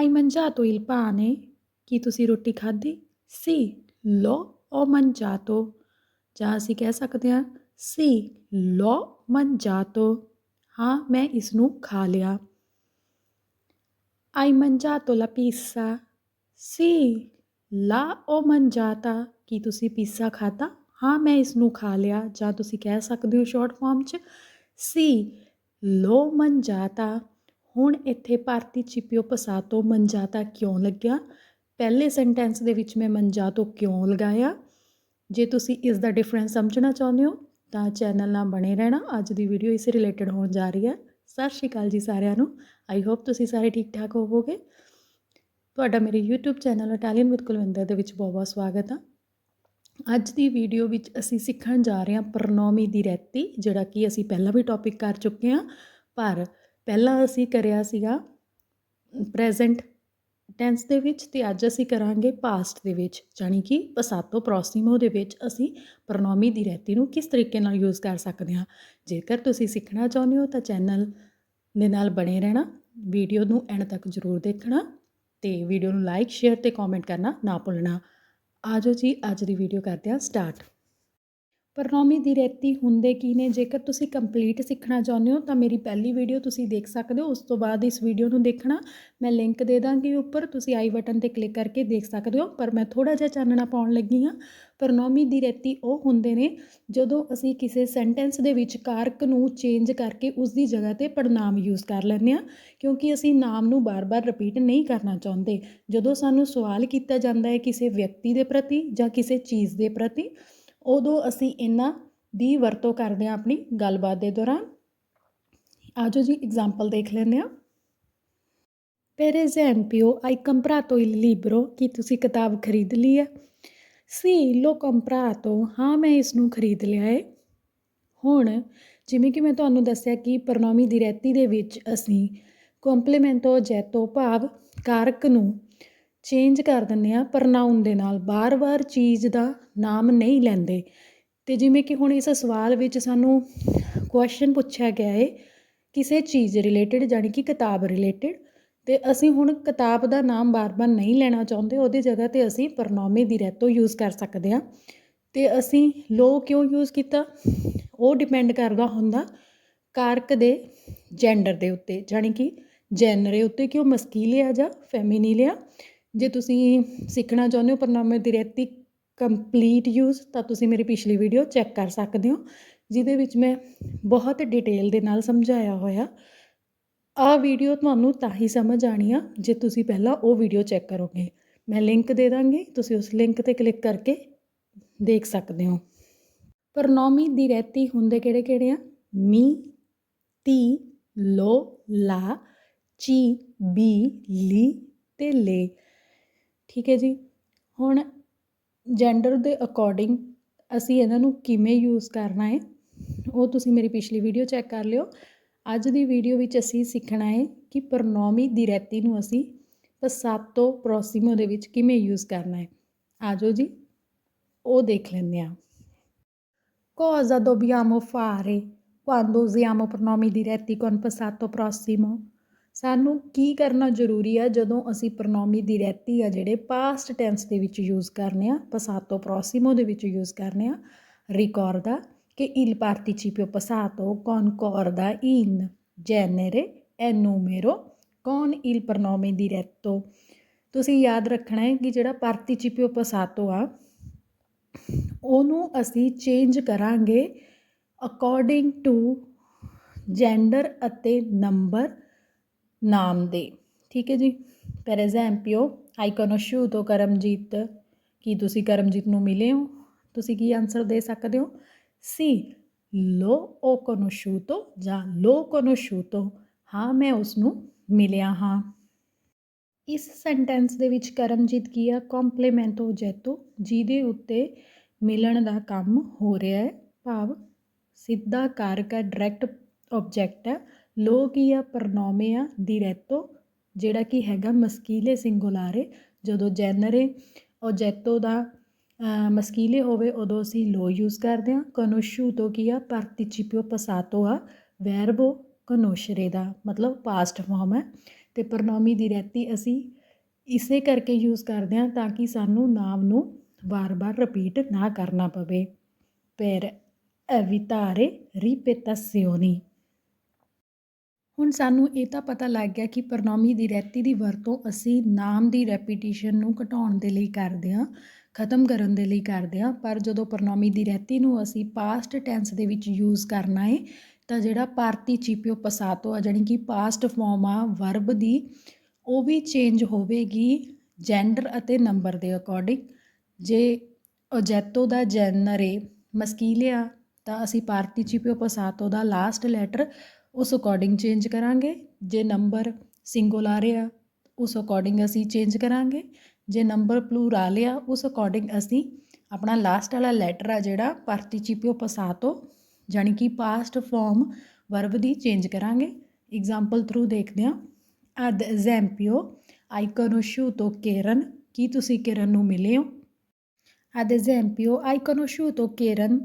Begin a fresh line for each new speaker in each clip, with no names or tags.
Hai mangiato il pane? ਕੀ ਤੁਸੀਂ ਰੋਟੀ ਖਾਧੀ? Sì, l'ho ho mangiato ਜਾਂ ਅਸੀਂ ਕਹਿ ਸਕਦੇ ਹਾਂ Sì, l'ho mangiato ਹਾਂ ਮੈਂ ਇਸ ਨੂੰ ਖਾ ਲਿਆ Hai mangiato la pizza? Sì, la ho mangiata ਕੀ ਤੁਸੀਂ ਪੀਜ਼ਾ ਖਾਧਾ? ਹਾਂ ਮੈਂ ਇਸ ਨੂੰ ਖਾ ਲਿਆ ਜਾਂ ਤੁਸੀਂ ਕਹਿ ਸਕਦੇ ਹੋ ਸ਼ਾਰਟ ਫਾਰਮ 'ਚ Sì, l'ho mangiata ਹੁਣ ਇੱਥੇ ਪਾਰਟੀਚਿਪਿਓ ਪਸਾਤੋ ਮੰਜਾਤਾ ਕਿਉਂ ਲੱਗਿਆ? ਪਹਿਲੇ ਸੈਂਟੈਂਸ ਦੇ ਵਿੱਚ ਮੈਂ ਮੰਜਾ ਤੋਂ ਕਿਉਂ ਲਗਾਇਆ? ਜੇ ਤੁਸੀਂ ਇਸ ਦਾ ਡਿਫਰੈਂਸ ਸਮਝਣਾ ਚਾਹੁੰਦੇ ਹੋ, ਤਾਂ ਚੈਨਲ ਨਾਲ ਬਣੇ ਰਹਿਣਾ। ਅੱਜ ਦੀ ਵੀਡੀਓ ਇਸ ਰਿਲੇਟਡ ਹੋਣ ਜਾ ਰਹੀ ਹੈ। ਸਤਿ ਸ਼੍ਰੀ ਅਕਾਲ ਜੀ ਸਾਰਿਆਂ ਨੂੰ। ਆਈ ਹੋਪ ਤੁਸੀਂ ਸਾਰੇ ਠੀਕ ਠਾਕ ਹੋਵੋਗੇ। ਤੁਹਾਡਾ ਮੇਰੇ YouTube channel Italian with Kulwinder ਦੇ ਵਿੱਚ ਬਹੁਤ ਬਹੁਤ ਸਵਾਗਤ ਆ। ਅੱਜ ਦੀ ਵੀਡੀਓ ਵਿੱਚ ਅਸੀਂ ਸਿੱਖਣ ਜਾ ਰਹੇ ਹਾਂ ਪ੍ਰਨੋਮੀ ਦੀ ਰੈਤੀ, ਜਿਹੜਾ ਕਿ ਅਸੀਂ ਪਹਿਲਾਂ ਵੀ ਟੌਪਿਕ ਕਰ ਚੁੱਕੇ ਹਾਂ। ਪਰ ਪਹਿਲਾਂ ਅਸੀਂ ਕਰਿਆ ਸੀਗਾ ਪ੍ਰੈਜ਼ੈਂਟ ਟੈਂਸ ਦੇ ਵਿੱਚ ਅਤੇ ਅੱਜ ਅਸੀਂ ਕਰਾਂਗੇ ਪਾਸਟ ਦੇ ਵਿੱਚ ਜਾਨੀ ਕਿ ਪਸਾਤੋ ਪ੍ਰੋਸੀਮੋ ਦੇ ਵਿੱਚ ਅਸੀਂ ਪ੍ਰੋਨੋਮੀ ਦੀ ਰਹਿਤੀ ਨੂੰ ਕਿਸ ਤਰੀਕੇ ਨਾਲ ਯੂਜ਼ ਕਰ ਸਕਦੇ ਹਾਂ। ਜੇਕਰ ਤੁਸੀਂ ਸਿੱਖਣਾ ਚਾਹੁੰਦੇ ਹੋ ਤਾਂ ਚੈਨਲ ਦੇ ਨਾਲ ਬਣੇ ਰਹਿਣਾ ਵੀਡੀਓ ਨੂੰ ਐਂਡ ਤੱਕ ਜ਼ਰੂਰ ਦੇਖਣਾ ਤੇ ਵੀਡੀਓ ਨੂੰ ਲਾਈਕ ਸ਼ੇਅਰ ਤੇ ਕਮੈਂਟ ਕਰਨਾ ਨਾ ਭੁੱਲਣਾ। ਆਜੋ ਜੀ, ਅੱਜ ਦੀ ਵੀਡੀਓ ਕਰਦੇ ਹਾਂ ਸਟਾਰਟ ਪ੍ਰਨੋਮੀ ਦੀ ਰੈਤੀ ਹੁੰਦੇ ਕੀ ਨੇ? ਜੇਕਰ ਤੁਸੀਂ ਕੰਪਲੀਟ ਸਿੱਖਣਾ ਚਾਹੁੰਦੇ ਹੋ, ਤਾਂ ਮੇਰੀ ਪਹਿਲੀ ਵੀਡੀਓ ਤੁਸੀਂ ਦੇਖ ਸਕਦੇ ਹੋ। ਉਸ ਤੋਂ ਬਾਅਦ ਇਸ ਵੀਡੀਓ ਨੂੰ ਦੇਖਣਾ। ਮੈਂ ਲਿੰਕ ਦੇ ਦਾਂਗੀ ਉੱਪਰ, ਤੁਸੀਂ ਆਈ ਬਟਨ ਤੇ ਕਲਿੱਕ ਕਰਕੇ ਦੇਖ ਸਕਦੇ ਹੋ। ਪਰ ਮੈਂ ਥੋੜਾ ਜਿਹਾ ਚਾਨਣਾ ਪਾਉਣ ਲੱਗੀ ਹਾਂ। ਪ੍ਰਨੋਮੀ ਦੀ ਰੈਤੀ ਉਹ ਹੁੰਦੇ ਨੇ, ਜਦੋਂ ਅਸੀਂ ਕਿਸੇ ਸੈਂਟੈਂਸ ਦੇ ਵਿੱਚ ਕਾਰਕ ਨੂੰ ਚੇਂਜ ਕਰਕੇ ਉਸ ਦੀ ਜਗ੍ਹਾ ਤੇ ਪੜਨਾਮ ਯੂਜ਼ ਕਰ ਲੈਂਦੇ ਹਾਂ, ਕਿਉਂਕਿ ਅਸੀਂ ਨਾਮ ਨੂੰ ਬਾਰ-ਬਾਰ ਰਿਪੀਟ ਨਹੀਂ ਕਰਨਾ ਚਾਹੁੰਦੇ। ਜਦੋਂ ਸਾਨੂੰ ਸਵਾਲ ਕੀਤਾ ਜਾਂਦਾ ਹੈ ਕਿਸੇ ਵਿਅਕਤੀ ਦੇ ਪ੍ਰਤੀ ਜਾਂ ਕਿਸੇ ਚੀਜ਼ ਦੇ ਪ੍ਰਤੀ ਉਦੋਂ ਅਸੀਂ ਇਹਨਾਂ ਦੀ ਵਰਤੋਂ ਕਰਦੇ ਹਾਂ ਆਪਣੀ ਗੱਲਬਾਤ ਦੇ ਦੌਰਾਨ ਆਜੋ ਜੀ ਐਗਜ਼ਾਮਪਲ ਦੇਖ ਲੈਂਦੇ ਹਾਂ Per esempio, hai comprato il libro? ਕਿ ਤੁਸੀਂ ਕਿਤਾਬ ਖਰੀਦ ਲਈ ਹੈ? ਸੀ l'ho comprato. ਹਾਂ ਮੈਂ ਇਸ ਨੂੰ ਖਰੀਦ ਲਿਆ ਹੈ। ਹੁਣ ਜਿਵੇਂ ਕਿ ਮੈਂ ਤੁਹਾਨੂੰ ਦੱਸਿਆ ਕਿ ਪ੍ਰਨੋਮੀ ਦੀ ਰੈਤੀ ਦੇ ਵਿੱਚ ਅਸੀਂ ਕੰਪਲੀਮੈਂਟੋ ਜੈਤੋ ਭਾਵ ਕਾਰਕ ਨੂੰ ਚੇਂਜ ਕਰ ਦਿੰਦੇ ਹਾਂ ਪ੍ਰਨਾਉਨ ਦੇ ਨਾਲ। ਵਾਰ ਵਾਰ ਚੀਜ਼ ਦਾ ਨਾਮ ਨਹੀਂ ਲੈਂਦੇ। ਅਤੇ ਜਿਵੇਂ ਕਿ ਹੁਣ ਇਸ ਸਵਾਲ ਵਿੱਚ ਸਾਨੂੰ ਕੁਐਸਚਨ ਪੁੱਛਿਆ ਗਿਆ ਹੈ ਕਿਸੇ ਚੀਜ਼ ਰਿਲੇਟਡ ਜਾਣੀ ਕਿ ਕਿਤਾਬ ਰਿਲੇਟਡ ਅਤੇ ਅਸੀਂ ਹੁਣ ਕਿਤਾਬ ਦਾ ਨਾਮ ਵਾਰ ਵਾਰ ਨਹੀਂ ਲੈਣਾ ਚਾਹੁੰਦੇ, ਉਹਦੀ ਜਗ੍ਹਾ ਤੇ ਅਸੀਂ ਪ੍ਰਨੋਮੀ ਦੀ ਰੈਤੋ ਯੂਜ਼ ਕਰ ਸਕਦੇ ਹਾਂ। ਅਤੇ ਅਸੀਂ ਲੋ ਕਿਉਂ ਯੂਜ਼ ਕੀਤਾ? ਉਹ ਡਿਪੈਂਡ ਕਰਦਾ ਹੁੰਦਾ ਕਾਰਕ ਦੇ ਜੈਂਡਰ ਦੇ ਉੱਤੇ, ਜਾਣੀ ਕਿ ਜੈਨਰੇ ਉੱਤੇ ਕਿ ਉਹ ਮਸਕੀਲੇ ਆ ਜਾਂ ਫੈਮਿਨੀਲੇ ਆ ਜੇ ਤੁਸੀਂ ਸਿੱਖਣਾ ਚਾਹੁੰਦੇ ਹੋ ਪ੍ਰਨਾਮੇ ਦੀ ਰੈਤੀ ਕੰਪਲੀਟ ਯੂਜ਼ ਤਾਂ ਤੁਸੀਂ ਮੇਰੀ ਪਿਛਲੀ ਵੀਡੀਓ ਚੈੱਕ ਕਰ ਸਕਦੇ ਹੋ, ਜਿਹਦੇ ਵਿੱਚ ਮੈਂ ਬਹੁਤ ਡਿਟੇਲ ਦੇ ਨਾਲ ਸਮਝਾਇਆ ਹੋਇਆ। ਆ ਵੀਡੀਓ ਤੁਹਾਨੂੰ ਤਾਂ ਹੀ ਸਮਝ ਆਣੀ ਆ, ਜੇ ਤੁਸੀਂ ਪਹਿਲਾਂ ਉਹ ਵੀਡੀਓ ਚੈੱਕ ਕਰੋਗੇ। ਮੈਂ ਲਿੰਕ ਦੇ ਦਾਂਗੀ, ਤੁਸੀਂ ਉਸ ਲਿੰਕ ਤੇ ਕਲਿੱਕ ਕਰਕੇ ਦੇਖ ਸਕਦੇ ਹੋ। ਪ੍ਰਨੋਮੀ ਦੀ ਰੈਤੀ ਹੁੰਦੇ ਕਿਹੜੇ ਕਿਹੜੇ ਆ? ਮੀ, ਤੀ, ਲੋ, ਲਾ, ਚੀ, ਬੀ, ਲੀ ਤੇ ਲੇ। ਠੀਕ ਹੈ ਜੀ। ਹੁਣ ਜੈਂਡਰ ਦੇ ਅਕੋਰਡਿੰਗ ਅਸੀਂ ਇਹਨਾਂ ਨੂੰ ਕਿਵੇਂ ਯੂਜ਼ ਕਰਨਾ ਹੈ, ਉਹ ਤੁਸੀਂ ਮੇਰੀ ਪਿਛਲੀ ਵੀਡੀਓ ਚੈੱਕ ਕਰ ਲਿਓ। ਅੱਜ ਦੀ ਵੀਡੀਓ ਵਿੱਚ ਅਸੀਂ ਸਿੱਖਣਾ ਹੈ ਕਿ ਪ੍ਰਨੋਮੀ ਦੀ ਰੈਤੀ ਨੂੰ ਅਸੀਂ ਪਸਾਤੋ ਪ੍ਰੋਸੀਮੋ ਦੇ ਵਿੱਚ ਕਿਵੇਂ ਯੂਜ਼ ਕਰਨਾ ਹੈ। ਆਜੋ ਜੀ, ਉਹ ਦੇਖ ਲੈਂਦੇ ਆ Cosa dobbiamo fare quando usiamo pronomi diretti con passato prossimo? ਸਾਨੂੰ ਕੀ ਕਰਨਾ ਜ਼ਰੂਰੀ ਆ ਜਦੋਂ ਅਸੀਂ ਪ੍ਰੋਨੋਮੀ ਦੀ ਰੈਤੀ ਆ ਜਿਹੜੇ ਪਾਸਟ ਟੈਂਸ ਦੇ ਵਿੱਚ ਯੂਜ਼ ਕਰਨੇ ਆ, ਪਸਾਤੋ ਪ੍ਰੋਸੀਮੋ ਦੇ ਵਿੱਚ ਯੂਜ਼ ਕਰਨੇ ਆ ricorda che il participio passato concorda in genere e numero con il pronome diretto ਤੁਸੀਂ ਯਾਦ ਰੱਖਣਾ ਹੈ ਕਿ ਜਿਹੜਾ ਪਾਰਟੀਚਿਪਿਓ ਪਸਾਤੋ ਆ, ਉਹਨੂੰ ਅਸੀਂ ਚੇਂਜ ਕਰਾਂਗੇ ਅਕੋਰਡਿੰਗ ਟੂ ਜੈਂਡਰ ਅਤੇ ਨੰਬਰ ਨਾਮ ਦੇ। ਠੀਕ ਹੈ ਜੀ? ਪਰ ਐਗਜ਼ਾਮਪਲ ਆਈ ਤੋਂ ਕਰਮਜੀਤ, ਕੀ ਤੁਸੀਂ ਕਰਮਜੀਤ ਨੂੰ ਮਿਲੇ ਹੋ? ਤੁਸੀਂ ਕੀ ਆਨਸਰ ਦੇ ਸਕਦੇ ਹੋ? ਸੀ ਲੋ ਓ ਕਨੋਸ਼ੂਤੋ ਜਾਂ ਲੋ ਤੋਂ ਹਾਂ, ਮੈਂ ਉਸ ਨੂੰ ਮਿਲਿਆ ਹਾਂ। ਇਸ ਸੈਂਟੈਂਸ ਦੇ ਵਿੱਚ ਕਰਮਜੀਤ ਕੀ ਆ? ਕੰਪਲੀਮੈਂਟੋ ਜੈਤੋ। ਜਿਹਦੇ ਉੱਤੇ ਮਿਲਣ ਦਾ ਕੰਮ ਹੋ ਰਿਹਾ ਹੈ। ਭਾਵ ਸਿੱਧਾ ਕਾਰਕ ਹੈ ਡਾਇਰੈਕਟ ਆਬਜੈਕਟ ਹੈ। ਲੋ ਕੀ ਆ ਪ੍ਰਨੋਮੇ ਆ ਡਿਰੈਟੋ ਜਿਹੜਾ ਕਿ ਹੈਗਾ ਮਸਕੀਲੇ ਸਿੰਗੂਲਾਰੇ। ਜਦੋਂ ਜੈਨਰੇ ਓਜੈਟੋ ਦਾ ਮਸਕੀਲੇ ਹੋਵੇ, ਉਦੋਂ ਅਸੀਂ ਲੋ ਯੂਜ਼ ਕਰਦੇ ਹਾਂ। ਕਨੋਸ਼ੂਤੋ ਕੀ ਆ? ਪਾਰਟੀਚਿਪਿਓ ਪਸਾਤੋ ਆ। ਵੈਰਬੋ ਕਨੋਸ਼ਰੇ ਦਾ, ਮਤਲਬ ਪਾਸਟ ਫਾਰਮ ਹੈ। ਤੇ ਪ੍ਰਣਾਮੀ ਦੀ ਰੈਤੀ ਅਸੀਂ ਇਸੇ ਕਰਕੇ ਯੂਜ਼ ਕਰਦੇ ਹਾਂ ਤਾਂ ਕਿ ਸਾਨੂੰ ਨਾਮ ਨੂੰ ਵਾਰ-ਵਾਰ ਰਿਪੀਟ ਨਾ ਕਰਨਾ ਪਵੇ। per evitare ripetizioni ਹੁਣ ਸਾਨੂੰ ਇਹ ਤਾਂ ਪਤਾ ਲੱਗ ਗਿਆ ਕਿ ਪ੍ਰਣਾਮੀ ਦੀ ਰਹਿਤੀ ਦੀ ਵਰਤੋਂ ਅਸੀਂ ਨਾਮ ਦੀ ਰੈਪੀਟੀਸ਼ਨ ਨੂੰ ਘਟਾਉਣ ਦੇ ਲਈ ਕਰਦੇ ਹਾਂ, ਖਤਮ ਕਰਨ ਦੇ ਲਈ ਕਰਦੇ ਹਾਂ, ਪਰ ਜਦੋਂ ਪ੍ਰਣਾਮੀ ਦੀ ਰਹਿਤੀ ਨੂੰ ਅਸੀਂ ਪਾਸਟ ਟੈਂਸ ਦੇ ਵਿੱਚ ਯੂਜ਼ ਕਰਨਾ ਹੈ, ਤਾਂ ਜਿਹੜਾ ਭਾਰਤੀ ਚੀਪਿਓ ਪਸਾਤੋ ਆ, ਜਾਣੀ ਕਿ ਪਾਸਟ ਫਾਰਮ ਆ ਵਰਬ ਦੀ, ਉਹ ਵੀ ਚੇਂਜ ਹੋਵੇਗੀ ਜੈਂਡਰ ਅਤੇ ਨੰਬਰ ਦੇ ਅਕੋਰਡਿੰਗ ਜੇ ਓਜੈਤੋ ਦਾ ਜੈਨਰ ਏ, ਮਸਕੀਲਿਆ, ਤਾਂ ਅਸੀਂ ਭਾਰਤੀ ਚੀਪਿਓ ਪਸਾਤੋ ਦਾ ਲਾਸਟ ਲੈਟਰ ਉਸ ਅਕੋਰਡਿੰਗ ਚੇਂਜ ਕਰਾਂਗੇ। ਜੇ ਨੰਬਰ ਸਿੰਗੂਲਰ ਆ ਉਸ ਅਕੋਰਡਿੰਗ ਅਸੀਂ ਚੇਂਜ ਕਰਾਂਗੇ। ਜੇ ਨੰਬਰ ਪਲੂਰਲ ਆ, ਉਸ ਅਕੋਰਡਿੰਗ ਅਸੀਂ ਆਪਣਾ ਲਾਸਟ ਵਾਲਾ ਲੈਟਰ ਆ ਜਿਹੜਾ ਪਾਰਟੀਚੀਪਿਓ ਪਸਾਤੋ ਜਾਣੀ ਕਿ ਪਾਸਟ ਫਾਰਮ ਵਰਬ ਦੀ ਚੇਂਜ ਕਰਾਂਗੇ। ਐਗਜ਼ਾਮਪਲ ਥਰੂ ਦੇਖਦੇ ਹਾਂ। Ad esempio hai ਤੋਂ ਕੇਰਨ ਕੀ ਤੁਸੀਂ ਕਿਰਨ ਨੂੰ ਮਿਲੇ ਹੋ? Ad esempio hai ਤੋਂ Karen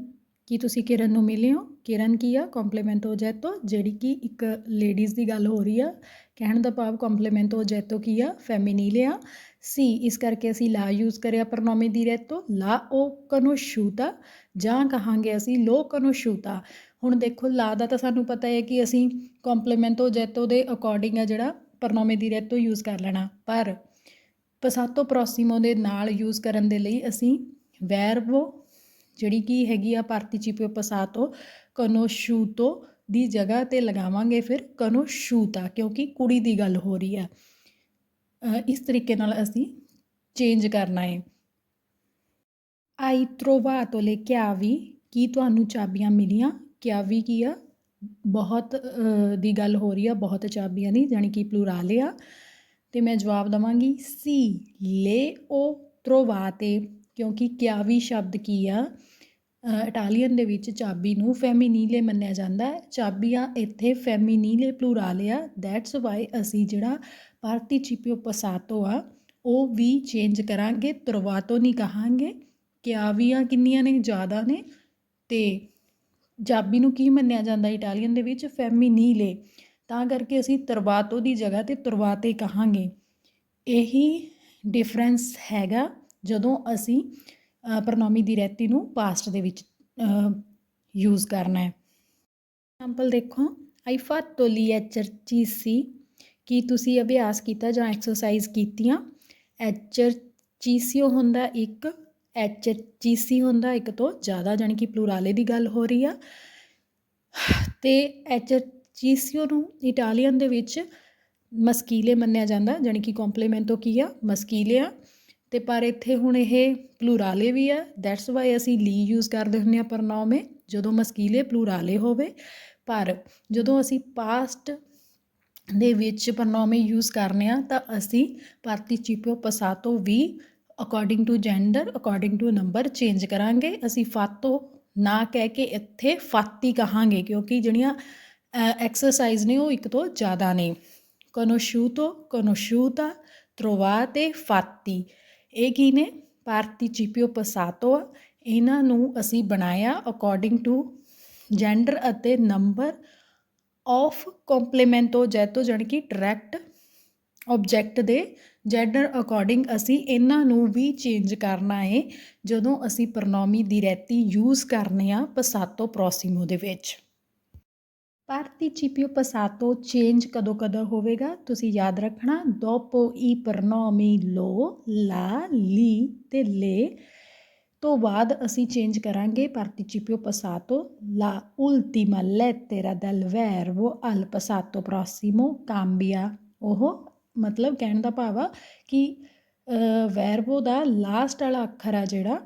ਕੀ ਤੁਸੀਂ ਕਿਰਨ ਨੂੰ ਮਿਲੇ ਹੋ? ਕਿਰਨ ਕੀ ਆ? ਕੰਪਲੀਮੈਂਟ oggetto ਜਿਹੜੀ ਕਿ ਇੱਕ ਲੇਡੀਜ਼ ਦੀ ਗੱਲ ਹੋ ਰਹੀ ਆ, ਕਹਿਣ ਦਾ ਭਾਵ ਕੰਪਲੀਮੈਂਟ oggetto ਕੀ ਆ? ਫੈਮਿਨੀਲੇ ਆ। ਸੀ, ਇਸ ਕਰਕੇ ਅਸੀਂ ਲਾ ਯੂਜ਼ ਕਰਿਆ ਪ੍ਰੋਨੋਮੀ diretto la o conosciuta ਜਾਂ ਕਹਾਂਗੇ ਅਸੀਂ ਲੋ conosciuta ਹੁਣ ਦੇਖੋ, ਲਾ ਦਾ ਤਾਂ ਸਾਨੂੰ ਪਤਾ ਹੈ ਕਿ ਅਸੀਂ ਕੰਪਲੀਮੈਂਟ oggetto ਦੇ ਅਕੋਰਡਿੰਗ ਆ ਜਿਹੜਾ ਪ੍ਰੋਨੋਮੀ diretto ਯੂਜ਼ ਕਰ ਲੈਣਾ। ਪਰ, ਪਸਾਤੋ ਪ੍ਰੋਸੀਮੋ ਦੇ ਨਾਲ ਯੂਜ਼ ਕਰਨ ਦੇ ਲਈ ਅਸੀਂ ਵੈਰਬੋ ਜਿਹੜੀ ਕਿ ਹੈਗੀ ਆ ਭਾਰਤੀ ਪਾਰਟੀਚੀਪਿਓ ਪਸਾਤੋ ਕਨੋਸ਼ੂਤੋ ਦੀ ਜਗ੍ਹਾ ਤੇ ਲਗਾਵਾਂਗੇ ਫਿਰ ਕਨੋਸ਼ੂਤਾ ਕਿਉਂਕਿ ਕੁੜੀ ਦੀ ਗੱਲ ਹੋ ਰਹੀ ਆ। ਇਸ ਤਰੀਕੇ ਨਾਲ ਅਸੀਂ ਚੇਂਜ ਕਰਨਾ ਹੈ ਆਈ trovato le chiavi ਕੀ ਤੁਹਾਨੂੰ ਚਾਬੀਆਂ ਮਿਲੀਆਂ? ਕਿਆ ਵੀ ਕੀ ਆ? ਬਹੁਤ ਦੀ ਗੱਲ ਹੋ ਰਹੀ ਆ, ਬਹੁਤ ਚਾਬੀਆਂ ਦੀ, ਜਾਣੀ ਕਿ ਪਲੂਰਲ ਆ। ਤੇ ਮੈਂ ਜਵਾਬ ਦਵਾਂਗੀ ਸੀ ਲੈ ਉਹ trovate ਕਿਉਂਕਿ ਕਿਆਵੀ ਸ਼ਬਦ ਕੀ ਆ ਇਟਾਲੀਅਨ ਦੇ ਵਿੱਚ ਚਾਬੀ ਨੂੰ ਫੈਮਿਨੀਲੇ ਮੰਨਿਆ ਜਾਂਦਾ ਹੈ। ਚਾਬੀਆਂ ਇੱਥੇ ਫੈਮਿਨੀਲੇ ਪਲੂਰਲ ਆ। ਦੈਟਸ ਵਾਈ ਅਸੀਂ ਜਿਹੜਾ ਪਾਰਟੀਚੀਪਿਓ ਪਸਾਤੋ ਆ, ਉਹ ਵੀ ਚੇਂਜ ਕਰਾਂਗੇ ਤਰਵਾਤੋ ਨਹੀਂ ਕਹਾਂਗੇ। ਕਿਆਵੀਆਂ ਕਿੰਨੀਆਂ ਨੇ? ਜ਼ਿਆਦਾ ਨੇ। ਤੇ ਚਾਬੀ ਨੂੰ ਕੀ ਮੰਨਿਆ ਜਾਂਦਾ ਇਟਾਲੀਅਨ ਦੇ ਵਿੱਚ? ਫੈਮਿਨੀਲੇ। ਤਾਂ ਕਰਕੇ ਅਸੀਂ ਤਰਵਾਤੋ ਦੀ ਜਗ੍ਹਾ ਤੇ ਤਰਵਾਤੇ ਕਹਾਂਗੇ। ਇਹੀ ਡਿਫਰੈਂਸ ਹੈਗਾ। ਜਦੋਂ ਅਸੀਂ ਪ੍ਰਣਾਮੀ ਦੀ ਰਹਿਤੀ ਨੂੰ ਪਾਸਟ ਦੇ ਵਿੱਚ ਯੂਜ਼ ਕਰਨਾ ਹੈ। ਐਗਜ਼ਾਮਪਲ ਦੇਖੋ ਆਈ ਫਾਤੋ ਲੀ ਐਚਰਚੀਸੀ ਕੀ ਤੁਸੀਂ ਅਭਿਆਸ ਕੀਤਾ ਜਾਂ ਐਕਸਰਸਾਈਜ਼ ਕੀਤੀਆਂ? ਐਚਰਚੀਸੀਓ ਹੁੰਦਾ ਇੱਕ ਐਚਰਚੀਸੀ ਹੁੰਦਾ ਇੱਕ ਤੋਂ ਜ਼ਿਆਦਾ, ਜਾਣੀ ਕਿ ਪਲੂਰਾਲੇ ਦੀ ਗੱਲ ਹੋ ਰਹੀ ਆ। ਤੇ ਐਚਰਚੀਸੀਓ ਨੂੰ ਇਟਾਲੀਅਨ ਦੇ ਵਿੱਚ ਮਸਕੀਲੇ ਮੰਨਿਆ ਜਾਂਦਾ, ਜਾਣੀ ਕਿ ਕੰਪਲੀਮੈਂਟੋ ਕੀ ਆ? ਮਸਕੀਲੇ ਆ। ਅਤੇ ਪਰ ਇੱਥੇ ਹੁਣ ਇਹ ਪਲੂਰਾਲੇ ਵੀ ਆ ਦੈਟਸ ਵਾਈ ਅਸੀਂ ਲੀ ਯੂਜ਼ ਕਰਦੇ ਹੁੰਦੇ ਹਾਂ ਪ੍ਰਨਾਉਮੇ ਜਦੋਂ ਮਸਕੀਲੇ ਪਲੂਰਾਲੇ ਹੋਵੇ। ਪਰ ਜਦੋਂ ਅਸੀਂ ਪਾਸਟ ਦੇ ਵਿੱਚ ਪ੍ਰਨਾਉਮੇ ਯੂਜ਼ ਕਰਨੇ ਆ, ਤਾਂ ਅਸੀਂ ਪਾਰਟੀਚੀਪਿਓ ਪਸਾਤੋ ਵੀ according to gender according to number change ਕਰਾਂਗੇ। ਅਸੀਂ ਫਾਤੋ ਨਾ ਕਹਿ ਕੇ ਇੱਥੇ ਫਾਤੀ ਕਹਾਂਗੇ, ਕਿਉਂਕਿ ਜਿਹੜੀਆਂ ਐਕਸਰਸਾਈਜ਼ ਨੇ ਉਹ ਇੱਕ ਤੋਂ ਜ਼ਿਆਦਾ ਨੇ। conosciuto conosciuta trovate ਫਾਤੀ। ਇਹ ਕੀ ਨੇ? ਪਾਰਟੀਚੀਪਿਓ ਪਸਾਤੋ ਆ ਇਹਨਾਂ ਨੂੰ ਅਸੀਂ ਬਣਾਇਆ ਅਕੋਰਡਿੰਗ ਟੂ ਜੈਂਡਰ ਅਤੇ ਨੰਬਰ ਆਫ ਕੰਪਲੀਮੈਂਟੋ ਜੈਤੋ ਜਾਣੀ ਕਿ ਡਾਇਰੈਕਟ ਆਬਜੈਕਟ ਦੇ ਜੈਂਡਰ ਅਕੋਰਡਿੰਗ ਅਸੀਂ ਇਹਨਾਂ ਨੂੰ ਵੀ ਚੇਂਜ ਕਰਨਾ ਹੈ ਜਦੋਂ ਅਸੀਂ ਪ੍ਰੋਨੋਮੀ ਦੀ ਰੈਤੀ ਯੂਜ਼ ਕਰਨੇ ਆ ਪਸਾਤੋ ਪ੍ਰੋਸੀਮੋ ਦੇ ਵਿੱਚ। ਪਾਰਟੀਚੀਪਿਓ ਪਸਾਤੋ ਚੇਂਜ ਕਦੋਂ ਕਦੋਂ ਹੋਵੇਗਾ? ਤੁਸੀਂ ਯਾਦ ਰੱਖਣਾ, ਦੋਪੋ ਈ ਪ੍ਰਨੋਮੀ ਲੋ, ਲਾ, ਲੀ ਤੇ ਲੇ ਤੋਂ ਬਾਅਦ ਅਸੀਂ ਚੇਂਜ ਕਰਾਂਗੇ ਪਾਰਟੀਚੀਪਿਓ ਪਸਾਤੋ, ਲਾ ਉਲਟੀਮਾ ਲੈਟਰਾ ਦਲ verbo ਅਲ ਪਸਾਤੋ prossimo cambia ਉਹ ਮਤਲਬ ਕਹਿਣ ਦਾ ਭਾਵ ਆ ਕਿ ਵੈਰਬੋ ਦਾ ਲਾਸਟ ਵਾਲਾ ਅੱਖਰ ਆ ਜਿਹੜਾ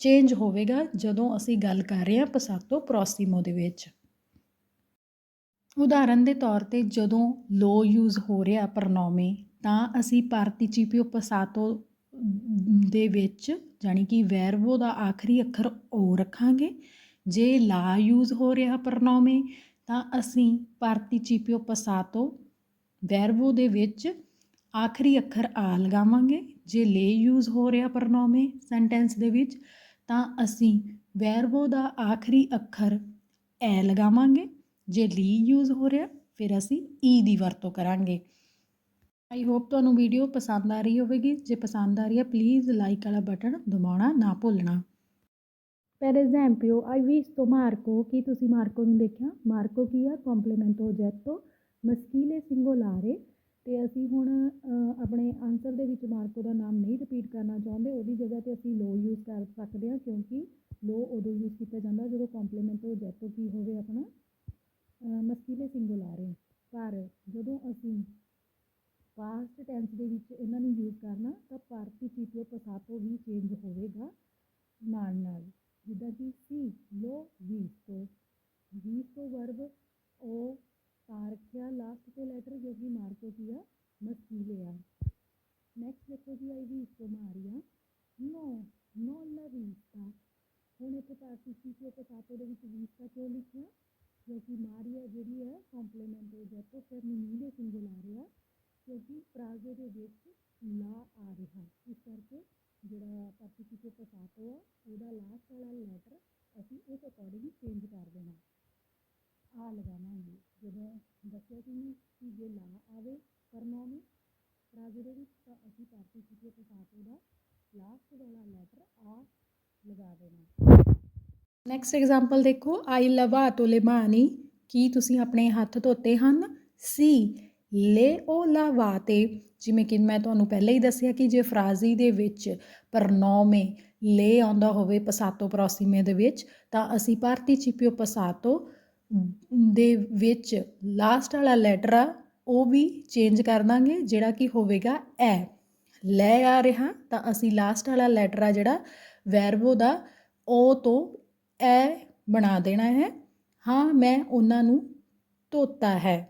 ਚੇਂਜ ਹੋਵੇਗਾ ਜਦੋਂ ਅਸੀਂ ਗੱਲ ਕਰ ਰਹੇ ਹਾਂ ਪਸਾਤੋ ਪ੍ਰੋਸੀਮੋ ਦੇ ਵਿੱਚ। ਉਦਾਹਰਨ ਦੇ ਤੌਰ ਤੇ ਜਦੋਂ ਲੋ ਯੂਜ਼ ਹੋ ਰਿਹਾ ਪ੍ਰਨੋਮੇ ਤਾਂ ਅਸੀਂ ਪਾਰਟੀਚੀਪਿਓ ਪਸਾਤੋ ਦੇ ਵਿੱਚ ਜਾਣੀ ਕਿ ਵੈਰਬੋ ਦਾ ਆਖਰੀ ਅੱਖਰ ਓ ਰੱਖਾਂਗੇ। ਜੇ ਲਾ ਯੂਜ਼ ਹੋ ਰਿਹਾ ਪ੍ਰਨੋਮੇ ਤਾਂ ਅਸੀਂ ਪਾਰਟੀਚੀਪਿਓ ਪਸਾਤੋ ਵੈਰਬੋ ਦੇ ਵਿੱਚ ਆਖਰੀ ਅੱਖਰ ਆ ਲਗਾਵਾਂਗੇ। ਜੇ ਲੇ ਯੂਜ਼ ਹੋ ਰਿਹਾ ਪ੍ਰਨੋਮੇ ਸੈਂਟੈਂਸ ਦੇ ਵਿੱਚ, ਤਾਂ ਅਸੀਂ ਵੈਰਬੋ ਦਾ ਆਖਰੀ ਅੱਖਰ ਐ ਲਗਾਵਾਂਗੇ। ਜੇ ਲੀ ਯੂਜ਼ ਹੋ ਰਿਹਾ ਫਿਰ ਅਸੀਂ ਈ ਦੀ ਵਰਤੋਂ ਕਰਾਂਗੇ। ਆਈ ਹੋਪ ਤੁਹਾਨੂੰ ਵੀਡੀਓ ਪਸੰਦ ਆ ਰਹੀ ਹੋਵੇਗੀ। ਜੇ ਪਸੰਦ ਆ ਰਹੀ ਹੈ ਪਲੀਜ਼ ਲਾਈਕ ਵਾਲਾ ਬਟਨ ਦਬਾਉਣਾ ਨਾ ਭੁੱਲਣਾ। Per esempio, hai visto ਮਾਰਕੋ ਕੀ ਤੁਸੀਂ ਮਾਰਕੋ ਨੂੰ ਦੇਖਿਆ ਮਾਰਕੋ ਕੀ ਆ ਕੰਪਲੀਮੈਂਟੋ oggetto ਮਸਕੀਲੇ ਸਿੰਗੋਲਾਰੇ ਤੇ ਅਸੀਂ ਹੁਣ ਆਪਣੇ ਆਨਸਰ ਦੇ ਵਿੱਚ ਮਾਰਕੋ ਦਾ ਨਾਮ ਨਹੀਂ ਰਿਪੀਟ ਕਰਨਾ ਚਾਹੁੰਦੇ ਉਹਦੀ ਜਗ੍ਹਾ ਤੇ ਅਸੀਂ ਲੋ ਯੂਜ਼ ਕਰ ਸਕਦੇ ਹਾਂ ਕਿਉਂਕਿ ਲੋ ਉਦੋਂ ਯੂਜ਼ ਕੀਤਾ ਜਾਂਦਾ ਜਦੋਂ ਕੰਪਲੀਮੈਂਟੋ oggetto ਕੀ ਹੋਵੇ ਆਪਣਾ ਮਸਕੀਲੇ ਸਿੰਗੋਲਾਰੇ ਪਰ ਜਦੋਂ ਅਸੀਂ ਪਾਸਟ ਟੈਂਸ ਦੇ ਵਿੱਚ ਇਹਨਾਂ ਨੂੰ ਯੂਜ਼ ਕਰਨਾ, ਤਾਂ ਪਾਰਟੀਸੀਪੀਓ ਪਸਾਤੋ ਵੀ ਚੇਂਜ ਹੋਵੇਗਾ ਨਾਲ ਨਾਲ। ਜਿੱਦਾਂ ਕਿ ਸੀ, ਲੋ ਵਿਸਤੋ ਵਿਸਤੋ ਵਰਬ ਉਹ ਤਾਰਖਿਆ ਲਾਸਟ ਤੇ ਲੈਟਰ ਜੋ ਕਿ ਮਾਰਕੋ ਕੀ ਆ? ਮਸਕੀਲੇ ਆ। ਨੈਕਸਟ ਦੇਖੋ ਜੀ, ਆਈ ਵਿਸਤੋ ਮਾਰੀਆ ਨੋ ਨੋ ਲਾ ਵਿਸਤਾ ਹੁਣ ਇੱਥੇ ਪਾਰਟੀਸੀਪੀਓ ਪਸਾਤੋ ਦੇ ਵਿੱਚ ਵਿਸਤਾ ਕਿਉਂ ਲਿਖਿਆ? ਕਿਉਂਕਿ ਮਾਰੀਆ ਜਿਹੜੀ ਹੈ ਕੰਪਲੀਮੈਂਟ ਹੋ ਜਾਤੋ ਫਿਰ ਨੀਲੇ ਸਿੰਗੁਲਰ ਆ ਕਿਉਂਕਿ ਫਰਾਜ਼ੇ ਦੇ ਵਿੱਚ ਲਾ ਆ ਰਿਹਾ। ਇਸ ਕਰਕੇ ਜਿਹੜਾ ਪਾਰਟੀਸੀਪਲ ਪਸਾਤੋ ਆ, ਉਹਦਾ ਲਾਸਟ ਵਾਲਾ ਲੈਟਰ ਅਸੀਂ ਉਸ ਅਕੋਰਡਿੰਗ ਚੇਂਜ ਕਰ ਦੇਣਾ। ਆ ਲਗਾਵਾਂਗੇ। ਜਦੋਂ ਦੱਸਿਆ ਸੀ ਨਹੀਂ ਕਿ ਜੇ ਲਾ ਆਵੇ ਪਰਨੋਮੀ ਫਰਾਜ਼ੇ ਦੇ ਵਿੱਚ ਤਾਂ ਅਸੀਂ ਪਾਰਟੀਸੀਪਲ ਪਸਾਤੋ ਦਾ ਲਾਸਟ ਵਾਲਾ ਲੈਟਰ ਆ ਲਗਾ ਦੇਣਾ। ਨੈਕਸਟ ਐਗਜ਼ਾਮਪਲ ਦੇਖੋ ਆਈ ਲਵਾਤੋ le ਲਿਮਾਨੀ ਕੀ ਤੁਸੀਂ ਆਪਣੇ ਹੱਥ ਧੋਤੇ ਹਨ? ਸੀ ਲੇ ਓ ਲਾਵਾਤੇ ਜਿਵੇਂ ਕਿ ਮੈਂ ਤੁਹਾਨੂੰ ਪਹਿਲਾਂ ਹੀ ਦੱਸਿਆ ਕਿ ਜੇ ਫਰਾਜ਼ੀ ਦੇ ਵਿੱਚ ਪਰਨੋਮੇ ਲੇ ਆਉਂਦਾ ਹੋਵੇ ਪਸਾਤੋ ਪ੍ਰੋਸੀਮੇ ਦੇ ਵਿੱਚ, ਤਾਂ ਅਸੀਂ ਭਾਰਤੀ ਪਾਰਟੀਚਿਪਿਓ ਪਸਾਤੋ ਦੇ ਵਿੱਚ ਲਾਸਟ ਵਾਲਾ ਲੈਟਰ ਆ, ਉਹ ਵੀ ਚੇਂਜ ਕਰ ਦਾਂਗੇ, ਜਿਹੜਾ ਕਿ ਹੋਵੇਗਾ ਐ। ਲੈ ਆ ਰਿਹਾ, ਤਾਂ ਅਸੀਂ ਲਾਸਟ ਵਾਲਾ ਲੈਟਰ ਆ ਜਿਹੜਾ ਵੈਰਬੋ ਦਾ, ਉਹ ਤੋਂ ਐ ਬਣਾ ਦੇਣਾ ਹੈ। ਹਾਂ, ਮੈਂ ਉਹਨਾਂ ਨੂੰ ਧੋਤਾ ਹੈ।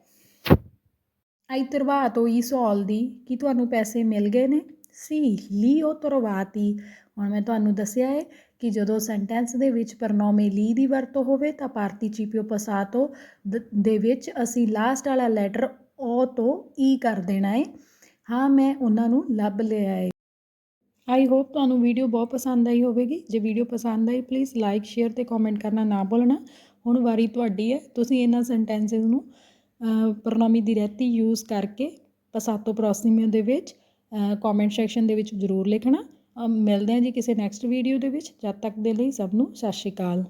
ਆਈ hai trovato i ਦੀ। ਕਿ ਤੁਹਾਨੂੰ ਪੈਸੇ ਮਿਲ ਗਏ ਨੇ? ਸੀ, ਲੀ ਉਹ ਤਰਵਾਤੀ ਹੁਣ ਮੈਂ ਤੁਹਾਨੂੰ ਦੱਸਿਆ ਹੈ ਕਿ ਜਦੋਂ ਸੈਂਟੈਂਸ ਦੇ ਵਿੱਚ ਪ੍ਰਨੋਮੇ ਲੀ ਦੀ ਵਰਤੋਂ ਹੋਵੇ ਤਾਂ ਭਾਰਤੀ ਪਾਰਟੀਚਿਪਿਓ ਪਸਾਤੋ ਦੇ ਵਿੱਚ ਅਸੀਂ ਲਾਸਟ ਵਾਲਾ ਲੈਟਰ ਓ ਤੋਂ ਈ ਕਰ ਦੇਣਾ ਹੈ। ਹਾਂ, ਮੈਂ ਉਹਨਾਂ ਨੂੰ ਲੱਭ ਲਿਆ ਹੈ। ਆਈ ਹੋਪ ਤੁਹਾਨੂੰ ਵੀਡੀਓ ਬਹੁਤ ਪਸੰਦ ਆਈ ਹੋਵੇਗੀ। ਜੇ ਵੀਡੀਓ ਪਸੰਦ ਆਈ ਪਲੀਜ਼ ਲਾਈਕ ਸ਼ੇਅਰ ਤੇ ਕਮੈਂਟ ਕਰਨਾ ਨਾ ਭੁੱਲਣਾ। ਹੁਣ ਵਾਰੀ ਤੁਹਾਡੀ ਹੈ। ਤੁਸੀਂ ਇਹਨਾਂ ਸੈਂਟੈਂਸਸ ਨੂੰ ਪ੍ਰੋਨੋਮੀ ਦੀ ਰਹਿਤੀ ਯੂਜ਼ ਕਰਕੇ ਪਸਾਤੋ ਪ੍ਰੋਸੀਮੇ ਦੇ ਵਿੱਚ ਕਮੈਂਟ ਸੈਕਸ਼ਨ ਦੇ ਵਿੱਚ ਜ਼ਰੂਰ ਲਿਖਣਾ। ਮਿਲਦੇ ਹਾਂ ਜੀ ਕਿਸੇ ਨੈਕਸਟ ਵੀਡੀਓ ਦੇ ਵਿੱਚ। ਜਦ ਤੱਕ ਦੇ ਲਈ ਸਭ ਨੂੰ ਸਤਿ ਸ਼੍ਰੀ ਅਕਾਲ।